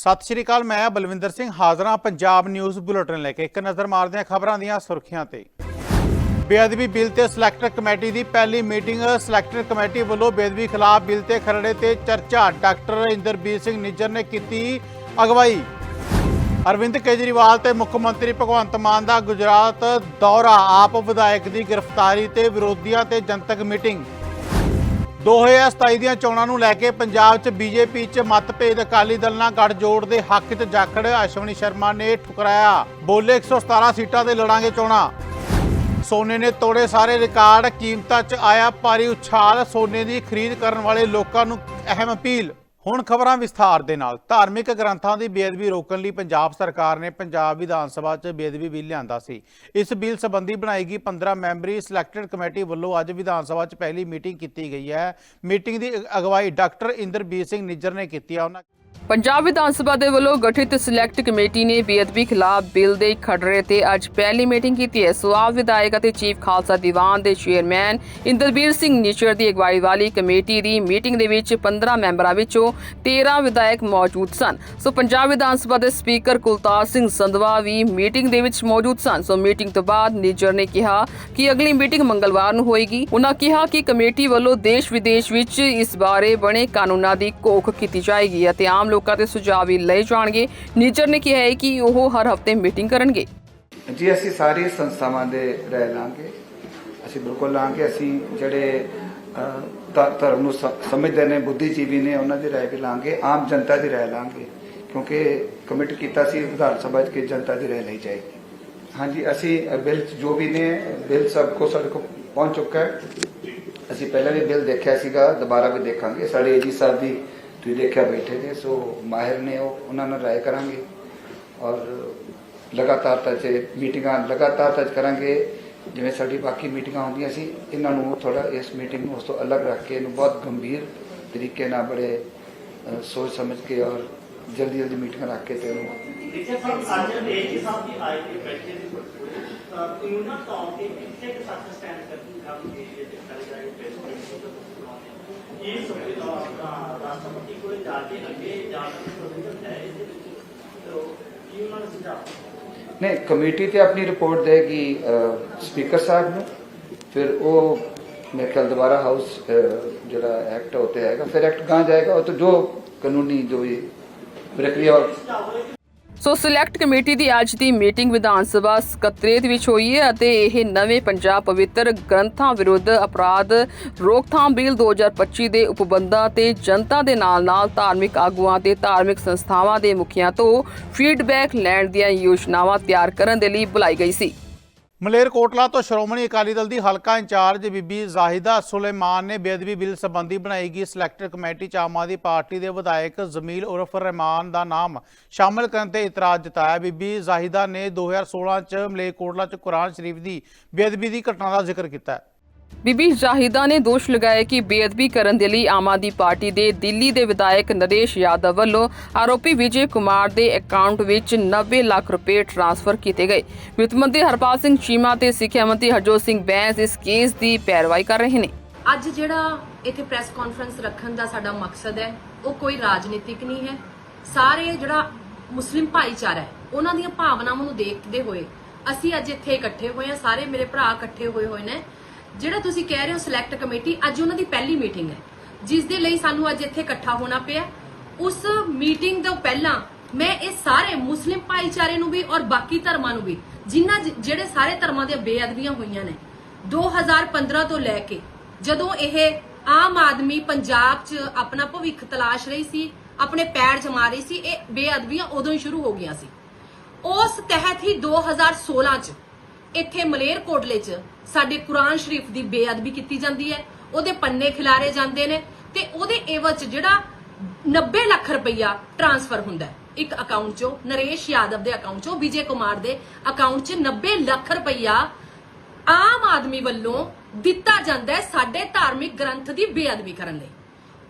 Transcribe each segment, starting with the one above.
ਸਤਿ ਸ਼੍ਰੀ ਅਕਾਲ, ਮੈਂ ਬਲਵਿੰਦਰ ਸਿੰਘ, ਹਾਜ਼ਰਾਂ ਪੰਜਾਬ ਨਿਊਜ਼ ਬੁਲੇਟਿਨ ਲੈ ਕੇ। ਇੱਕ ਨਜ਼ਰ ਮਾਰਦੇ ਹਾਂ ਖਬਰਾਂ ਦੀਆਂ ਸੁਰਖੀਆਂ ਤੇ। ਬੇਅਦਬੀ ਬਿੱਲ ਤੇ ਸਿਲੈਕਟਰ ਕਮੇਟੀ ਦੀ ਪਹਿਲੀ ਮੀਟਿੰਗ। ਸਿਲੈਕਟਰ ਕਮੇਟੀ ਵੱਲੋਂ ਬੇਅਦਬੀ ਖਿਲਾਫ ਬਿੱਲ ਤੇ ਖਰੜੇ ਤੇ ਚਰਚਾ। ਡਾਕਟਰ ਇੰਦਰਬੀਰ ਸਿੰਘ ਨਿੱਜਰ ਨੇ ਕੀਤੀ ਅਗਵਾਈ। ਅਰਵਿੰਦ ਕੇਜਰੀਵਾਲ ਤੇ ਮੁੱਖ ਮੰਤਰੀ ਭਗਵੰਤ ਮਾਨ ਦਾ ਗੁਜਰਾਤ ਦੌਰਾ। ਆਪ ਵਿਧਾਇਕ ਦੀ ਗ੍ਰਿਫਤਾਰੀ ਤੇ ਵਿਰੋਧੀਆਂ ਤੇ ਜਨਤਕ ਮੀਟਿੰਗ। 2027 ਦੀਆਂ ਚੋਣਾਂ ਨੂੰ ਲੈ ਕੇ ਪੰਜਾਬ 'ਚ ਬੀਜੇਪੀ 'ਚ ਮਤਭੇਦ। ਅਕਾਲੀ ਦਲ ਨਾਲ ਗੱਠਜੋੜ ਦੇ ਹੱਕ 'ਚ ਜਾਖੜ, ਅਸ਼ਵਨੀ ਸ਼ਰਮਾ ਨੇ ਠੁਕਰਾਇਆ। ਬੋਲੇ 117 ਸੀਟਾਂ ਤੇ ਲੜਾਂਗੇ ਚੋਣਾਂ। ਸੋਨੇ ਨੇ ਤੋੜੇ ਸਾਰੇ ਰਿਕਾਰਡ, ਕੀਮਤਾਂ 'ਚ ਆਇਆ ਭਾਰੀ ਉਛਾਲ। ਸੋਨੇ ਦੀ ਖਰੀਦ ਕਰਨ ਵਾਲੇ ਲੋਕਾਂ ਨੂੰ ਅਹਿਮ ਅਪੀਲ। ਹੁਣ ਖਬਰਾਂ ਵਿਸਥਾਰ ਦੇ ਨਾਲ। ਧਾਰਮਿਕ ਗ੍ਰੰਥਾਂ ਦੀ ਬੇਅਦਬੀ ਰੋਕਣ ਲਈ ਪੰਜਾਬ ਸਰਕਾਰ ਨੇ ਪੰਜਾਬ ਵਿਧਾਨ ਸਭਾ 'ਚ ਬੇਅਦਬੀ ਬਿੱਲ ਲਿਆਂਦਾ ਸੀ। ਇਸ ਬਿੱਲ ਸੰਬੰਧੀ ਬਣਾਈ ਗਈ 15 ਮੈਂਬਰੀ ਸਿਲੈਕਟਡ ਕਮੇਟੀ ਵੱਲੋਂ ਅੱਜ ਵਿਧਾਨ ਸਭਾ 'ਚ ਪਹਿਲੀ ਮੀਟਿੰਗ ਕੀਤੀ ਗਈ ਹੈ। ਮੀਟਿੰਗ ਦੀ ਅਗਵਾਈ ਡਾਕਟਰ ਇੰਦਰਬੀਰ ਸਿੰਘ ਨਿੱਜਰ ਨੇ ਕੀਤੀ ਹੈ ਉਹਨਾਂ ਪੰਜਾਬ ਵਿਧਾਨ ਸਭਾ ਦੇ ਵੱਲੋਂ ਗਠਿਤ ਸਿਲੈਕਟ ਕਮੇਟੀ ਨੇ ਬੇਅਦਬੀ ਖਿਲਾਫ ਬਿੱਲ ਦੇ ਖਰੜੇ ਤੇ ਅੱਜ ਪਹਿਲੀ ਮੀਟਿੰਗ ਕੀਤੀ ਹੈ। ਸਵਾਲ ਵਿਧਾਇਕ ਅਤੇ ਚੀਫ ਖਾਲਸਾ ਦੀਵਾਨ ਦੇ ਚੇਅਰਮੈਨ ਇੰਦਰਬੀਰ ਸਿੰਘ ਨਿਚਰ ਦੀ ਅਗਵਾਈ ਵਾਲੀ ਕਮੇਟੀ ਦੀ ਮੀਟਿੰਗ ਦੇ ਵਿੱਚ 15 ਮੈਂਬਰਾਂ ਵਿੱਚੋਂ 13 ਵਿਧਾਇਕ ਮੌਜੂਦ ਸਨ। ਸੋ ਪੰਜਾਬ ਵਿਧਾਨ ਸਭਾ ਦੇ ਸਪੀਕਰ ਕੁਲਤਾਰ ਸਿੰਘ ਸੰਧਵਾ ਵੀ ਮੀਟਿੰਗ ਦੇ ਵਿੱਚ ਮੌਜੂਦ ਸਨ। ਸੋ ਮੀਟਿੰਗ ਤੋਂ ਬਾਅਦ ਨਿਚਰ ਨੇ ਕਿਹਾ ਕਿ ਅਗਲੀ ਮੀਟਿੰਗ ਮੰਗਲਵਾਰ ਨੂੰ ਹੋਏਗੀ। ਉਹਨਾਂ ਕਿਹਾ ਕਿ ਕਮੇਟੀ ਵੱਲੋਂ ਦੇਸ਼ ਵਿਦੇਸ਼ ਵਿੱਚ ਇਸ ਬਾਰੇ ਬਣੇ ਕਾਨੂੰਨਾਂ ਦੀ ਘੋਖ ਕੀਤੀ ਜਾਏਗੀ ਅਤੇ ਆਮ ਲੋਕਾਂ ਦੇ ਸੁਝਾਅ ਵੀ ਲਏ ਜਾਣਗੇ। ਨਿਚਰ ਨੇ ਕਿਹਾ ਹੈ ਕਿ ਉਹ ਹਰ ਹਫ਼ਤੇ ਮੀਟਿੰਗ ਕਰਨਗੇ। ਜੀ, ਅਸੀਂ ਸਾਰੀ ਸੰਸਥਾਵਾਂ ਦੇ ਰਹਿ ਲਾਂਗੇ। ਅਸੀਂ ਬਿਲਕੁਲ ਲਾਂਗੇ। ਅਸੀਂ ਜਿਹੜੇ ਧਰਮ ਨੂੰ ਸਮਝਦੇ ਨੇ, ਬੁੱਧੀਜੀਵੀ ਨੇ, ਉਹਨਾਂ ਦੀ ਰਾਏ ਵੀ ਲਾਂਗੇ। ਆਮ ਜਨਤਾ ਦੀ ਰਾਏ ਲਾਂਗੇ। ਕਿਉਂਕਿ ਕਮਿਟ ਕੀਤਾ ਸੀ, ਵਿਧਾਨ ਸਭਾ 'ਚ ਜਨਤਾ ਦੀ ਰਾਏ ਲਈ ਜਾਏਗੀ। ਹਾਂਜੀ, ਅਸੀਂ ਬਿੱਲ ਜੋ ਵੀ ਨੇ, ਬਿੱਲ ਸਭ ਕੋ ਸਾਡੇ ਕੋਲ ਪਹੁੰਚ ਚੁੱਕਾ ਹੈ। ਅਸੀਂ ਪਹਿਲਾਂ ਵੀ ਬਿੱਲ ਦੇਖਿਆ ਸੀਗਾ, ਦੁਬਾਰਾ ਵੀ ਦੇਖਾਂਗੇ। ਸਾਡੇ ਏਜੀ ਸਾਹਿਬ ਦੀ ਤੁਸੀਂ ਦੇਖਿਆ ਬੈਠੇ ਨੇ ਸੋ ਮਾਹਿਰ ਨੇ ਉਹ, ਉਹਨਾਂ ਨਾਲ ਰਾਏ ਕਰਾਂਗੇ ਔਰ ਲਗਾਤਾਰ ਤੱਕ ਮੀਟਿੰਗਾਂ ਲਗਾਤਾਰ ਤੱਕ ਕਰਾਂਗੇ। ਜਿਵੇਂ ਸਾਡੀ ਬਾਕੀ ਮੀਟਿੰਗਾਂ ਹੁੰਦੀਆਂ ਸੀ, ਇਹਨਾਂ ਨੂੰ ਥੋੜਾ ਇਸ ਮੀਟਿੰਗ ਨੂੰ ਉਸ ਤੋਂ ਅਲੱਗ ਰੱਖ ਕੇ ਇਹਨੂੰ ਬਹੁਤ ਗੰਭੀਰ ਤਰੀਕੇ ਨਾਲ ਬੜੇ ਸੋਚ ਸਮਝ ਕੇ ਔਰ ਜਲਦੀ ਜਲਦੀ ਮੀਟਿੰਗਾਂ ਰੱਖ ਕੇ ਤੇ ਇਹਨੂੰ ਤੌਰ ਤੇ ਕਿੱਥੇ ਦੇ ਸਾਥ ਸਟੈਂਡ ਕਰਦੀ ਕੰਮ ਦੀ ਜੇ ਕਰ ਜਾਏ ਪੈਸੇ ਇਹ ਸਭ ਦੇ ਰਾਸ਼ਟਰਪਤੀ ਕੋਲ ਜਾ ਕੇ ਅੱਗੇ ਜਾਣ ਦੀ ਪ੍ਰੋਵੀਜ਼ਨ ਹੈ ਇਹਦੇ ਵਿੱਚ ਤੋ ਕੀ ਉਹਨਾਂ ਨੂੰ ਸੁਝਾਅ ਨਹੀਂ ਕਮੇਟੀ ਤੇ ਆਪਣੀ ਰਿਪੋਰਟ ਦੇਗੀ ਸਪੀਕਰ ਸਾਹਿਬ ਨੂੰ ਫਿਰ ਉਹ ਮੇਰੇ ਖਿਆਲ ਦੁਬਾਰਾ ਹਾਊਸ ਜਿਹੜਾ ਐਕਟ ਸੋ ਸਿਲੈਕਟ ਕਮੇਟੀ ਦੀ ਅੱਜ ਦੀ ਮੀਟਿੰਗ ਵਿਧਾਨ ਸਭਾ ਸਕੱਤਰੇਤ ਵਿੱਚ ਹੋਈ ਹੈ ਅਤੇ ਇਹ ਨਵੇਂ ਪੰਜਾਬ ਪਵਿੱਤਰ ਗ੍ਰੰਥਾਂ ਵਿਰੁੱਧ ਅਪਰਾਧ ਰੋਕਥਾਮ ਬਿੱਲ 2025 ਦੇ ਉਪਬੰਧਾਂ ਤੇ ਜਨਤਾ ਦੇ ਨਾਲ-ਨਾਲ ਧਾਰਮਿਕ ਆਗੂਆਂ ਤੇ ਧਾਰਮਿਕ ਸੰਸਥਾਵਾਂ ਦੇ ਮੁਖੀਆਂ ਤੋਂ ਫੀਡਬੈਕ ਲੈਣ ਦੀਆਂ ਯੋਜਨਾਵਾਂ ਤਿਆਰ ਕਰਨ ਦੇ ਲਈ ਬੁਲਾਈ ਗਈ ਸੀ। ਮਲੇਰਕੋਟਲਾ ਤੋਂ ਸ਼੍ਰੋਮਣੀ ਅਕਾਲੀ ਦਲ ਦੀ ਹਲਕਾ ਇੰਚਾਰਜ ਬੀਬੀ ਜ਼ਾਹਿਦਾ ਸੁਲੇਮਾਨ ਨੇ ਬੇਅਦਬੀ ਬਿੱਲ ਸੰਬੰਧੀ ਬਣਾਈ ਗਈ ਸਿਲੈਕਟਡ ਕਮੇਟੀ ਚ ਆਮ ਆਦਮੀ ਪਾਰਟੀ ਦੇ ਵਿਧਾਇਕ ਜ਼ਮੀਲ ਉਰਫ ਰਹਿਮਾਨ ਦਾ ਨਾਮ ਸ਼ਾਮਲ ਕਰਨ ਤੇ ਇਤਰਾਜ਼ ਜਤਾਇਆ। ਬੀਬੀ ਜ਼ਾਹਿਦਾ ਨੇ 2016 ਚ ਮਲੇਰਕੋਟਲਾ ਚ ਕੁਰਾਨ ਸ਼ਰੀਫ ਦੀ ਬੇਅਦਬੀ ਦੀ ਘਟਨਾ ਦਾ ਜ਼ਿਕਰ ਕੀਤਾ ਹੈ। ਬੀਬੀ ਜਾਹਿਦਾ ਨੇ ਦੋਸ਼ ਲਗਾਇਆ ਕਿ ਬੇਅਦਬੀ ਕਰਨ ਦੇ ਲਈ ਆਮ ਆਦਮੀ ਪਾਰਟੀ ਦੇ ਦਿੱਲੀ ਦੇ ਵਿਧਾਇਕ ਨਰੇਸ਼ ਯਾਦਵ ਵੱਲੋਂ ਆਰੋਪੀ ਵਿਜੇ ਕੁਮਾਰ ਦੇ ਅਕਾਊਂਟ ਵਿੱਚ 90 ਲੱਖ ਰੁਪਏ ਟ੍ਰਾਂਸਫਰ ਕੀਤੇ ਗਏ। ਵਿੱਤ ਮੰਤਰੀ ਹਰਪਾਲ ਸਿੰਘ ਚੀਮਾ ਤੇ ਸਿੱਖਿਆ ਮੰਤਰੀ ਹਰਜੋਤ ਸਿੰਘ ਬੈਂਸ ਇਸ ਕੇਸ ਦੀ ਪੈਰਵਾਈ ਕਰ ਰਹੇ ਨੇ। ਅੱਜ ਜਿਹੜਾ ਇੱਥੇ ਪ੍ਰੈਸ ਕਾਨਫਰੰਸ ਰੱਖਣ ਦਾ ਸਾਡਾ ਮਕਸਦ ਹੈ, ਉਹ ਕੋਈ ਰਾਜਨੀਤਿਕ ਨਹੀਂ ਹੈ। ਸਾਰੇ ਜਿਹੜਾ ਮੁਸਲਿਮ ਭਾਈਚਾਰਾ ਹੈ, ਉਹਨਾਂ ਦੀਆਂ ਭਾਵਨਾਵਾਂ ਨੂੰ ਦੇਖਦੇ ਹੋਏ ਅਸੀਂ ਅੱਜ ਇੱਥੇ ਇਕੱਠੇ ਹੋਏ ਹਾਂ, ਸਾਰੇ ਮੇਰੇ ਭਰਾ ਇਕੱਠੇ ਹੋਏ ਹੋਏ ਨੇ। ਜਿਹੜਾ ਤੁਸੀਂ ਕਹਿ ਰਹੇ ਹੋ ਸਿਲੈਕਟ ਕਮੇਟੀ ਅੱਜ ਉਹਨਾਂ ਦੀ ਪਹਿਲੀ ਮੀਟਿੰਗ ਹੈ। ਜਿਸ ਦੇ ਲਈ ਸਾਨੂੰ ਅੱਜ ਇੱਥੇ ਇਕੱਠਾ ਹੋਣਾ ਪਿਆ। ਉਸ ਮੀਟਿੰਗ ਤੋਂ ਪਹਿਲਾਂ ਮੈਂ ਇਹ ਸਾਰੇ ਮੁਸਲਿਮ ਭਾਈਚਾਰੇ ਨੂੰ ਵੀ ਔਰ ਬਾਕੀ ਧਰਮਾਂ ਨੂੰ ਵੀ, ਜਿਨ੍ਹਾਂ ਜਿਹੜੇ ਸਾਰੇ ਧਰਮਾਂ ਦੀਆਂ ਬੇਅਦਬੀਆਂ ਹੋਈਆਂ ਨੇ 2015 ਤੋਂ ਲੈ ਕੇ ਜਦੋਂ ਇਹ ਆਮ ਆਦਮੀ ਪੰਜਾਬ 'ਚ ਆਪਣਾ ਭਵਿੱਖ ਤਲਾਸ਼ ਰਹੀ ਸੀ, ਆਪਣੇ ਪੈਰ ਜਮਾ ਰਹੀ ਸੀ, ਇਹ ਬੇਅਦਬੀਆਂ ਉਦੋਂ ਹੀ ਸ਼ੁਰੂ ਹੋ ਗਈਆਂ ਸੀ। ਉਸ ਤਹਿਤ ਹੀ 2016 'ਚ ਇੱਥੇ ਮਲੇਰਕੋਟਲੇ 'ਚ ਸਾਡੇ ਕੁਰਾਨ ਸ਼ਰੀਫ ਦੀ ਬੇਅਦਬੀ ਕੀਤੀ ਜਾਂਦੀ ਹੈ, ਉਹਦੇ ਪੰਨੇ ਖਿਲਾਰੇ ਜਾਂਦੇ ਨੇ ਤੇ ਉਹਦੇ ਏਵਜ ਜਿਹੜਾ 90 ਲੱਖ ਰੁਪਈਆ ਟ੍ਰਾਂਸਫਰ ਹੁੰਦਾ ਹੈ। ਇੱਕ ਅਕਾਊਂਟ 'ਚੋਂ, ਨਰੇਸ਼ ਯਾਦਵ ਦੇ ਅਕਾਊਂਟ 'ਚੋਂ, ਵਿਜੇ ਕੁਮਾਰ ਦੇ ਅਕਾਊਂਟ 'ਚ 90 ਲੱਖ ਰੁਪਈਆ ਆਮ ਆਦਮੀ ਵੱਲੋਂ ਦਿੱਤਾ ਜਾਂਦਾ ਹੈ ਸਾਡੇ ਧਾਰਮਿਕ ਗ੍ਰੰਥ ਦੀ ਬੇਅਦਬੀ ਕਰਨ ਲਈ।